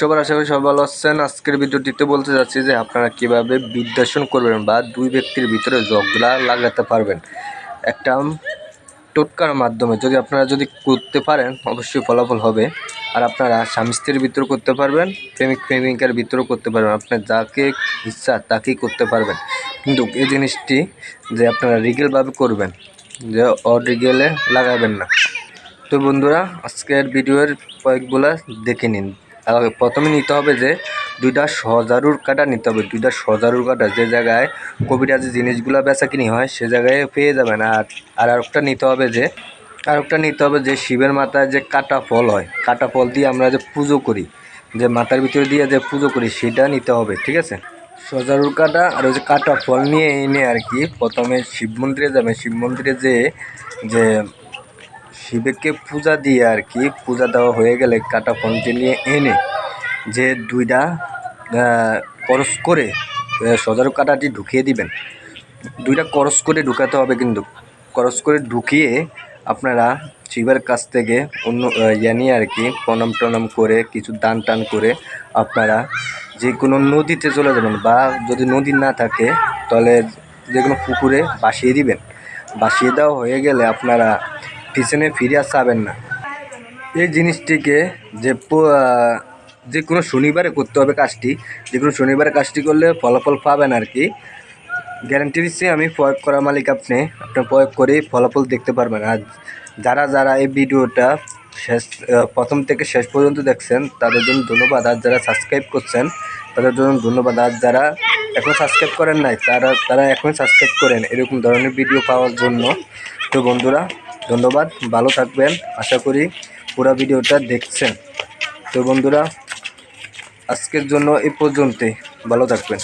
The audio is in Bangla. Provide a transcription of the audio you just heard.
সবার আশা করি সবাই ভালো আছেন। আজকের ভিডিওটিতে বলতে যাচ্ছি যে আপনারা কীভাবে বিদ্বেষণ করবেন বা দুই ব্যক্তির ভিতরে ঝগড়া লাগাতে পারবেন। একটা টোটকার মাধ্যমে যদি আপনারা যদি করতে পারেন, অবশ্যই ফলাফল হবে। আর আপনারা স্বামী স্ত্রীর ভিতরে করতে পারবেন, প্রেমিক প্রেমিকার ভিতরেও করতে পারবেন। আপনার যাকে ইচ্ছা তাকেই করতে পারবেন। কিন্তু এই জিনিসটি যে আপনারা রিগেলভাবে করবেন, যে অরিগেলে লাগাবেন না। তো বন্ধুরা, আজকের ভিডিওর কয়েকগুলা দেখে নিন। আর প্রথমে নিতে হবে যে দুইটা সজারুর কাটা নিতে হবে। দুইটা সজারুর কাটা যে জায়গায় কবিরাজি জিনিসগুলো বেচা কিনি হয়, সে জায়গায় পেয়ে যাবেন। আর আর আরেকটা নিতে হবে যে, আরেকটা নিতে হবে যে শিবের মাথায় যে কাটা ফল হয়, কাটা ফল দিয়ে আমরা যে পুজো করি, যে মাথার ভিতরে দিয়ে যে পুজো করি, সেটা নিতে হবে, ঠিক আছে? সজারুর কাটা আর ওই যে কাটা ফল নিয়ে এনে আর কি প্রথমে শিব মন্দিরে যাবেন। শিব মন্দিরে যেয়ে যে শিবকে পূজা দিয়ে আর কি পূজা দেওয়া হয়ে গেলে কাটা ফলটি নিয়ে এনে যে দুইটা করস করে সজারু কাটাটি ঢুকিয়ে দিবেন। দুইটা করস করে ঢুকাতে হবে কিন্তু। করস করে ঢুকিয়ে আপনারা শিবের কাছ থেকে অন্য আহ, ইয়া নিয়ে আর কি প্রণাম টনাম করে কিছু দান টান করে আপনারা যে কোনো নদীতে চলে যাবেন বা যদি নদী না থাকে তাহলে যে কোনো পুকুরে বাসিয়ে দিবেন। বাসিয়ে দেওয়া হয়ে গেলে আপনারা পিছনে ফিরে আর চাবেন না। এই জিনিসটিকে যে যে কোনো শনিবারে করতে হবে কাজটি, যে কোনো শনিবারে কাজটি করলে ফলাফল পাবেন আর কি। গ্যারান্টি দিচ্ছি, আমি প্রয়োগ করা মালিক আপনি আপনার প্রয়োগ করে ফলাফল দেখতে পারবেন। আর যারা যারা এই ভিডিওটা শেষ প্রথম থেকে শেষ পর্যন্ত দেখছেন, তাদের জন্য ধন্যবাদ। আর যারা সাবস্ক্রাইব করছেন, তাদের জন্য ধন্যবাদ। আর যারা এখন সাবস্ক্রাইব করেন নাই, তারা তারা এখন সাবস্ক্রাইব করেন, এরকম ধরনের ভিডিও পাওয়ার জন্য। তো বন্ধুরা ধন্যবাদ, ভালো থাকবেন। আশা করি পুরো ভিডিওটা দেখছেন। তো বন্ধুরা, আজকের জন্য এ পর্যন্তই। ভালো থাকবেন।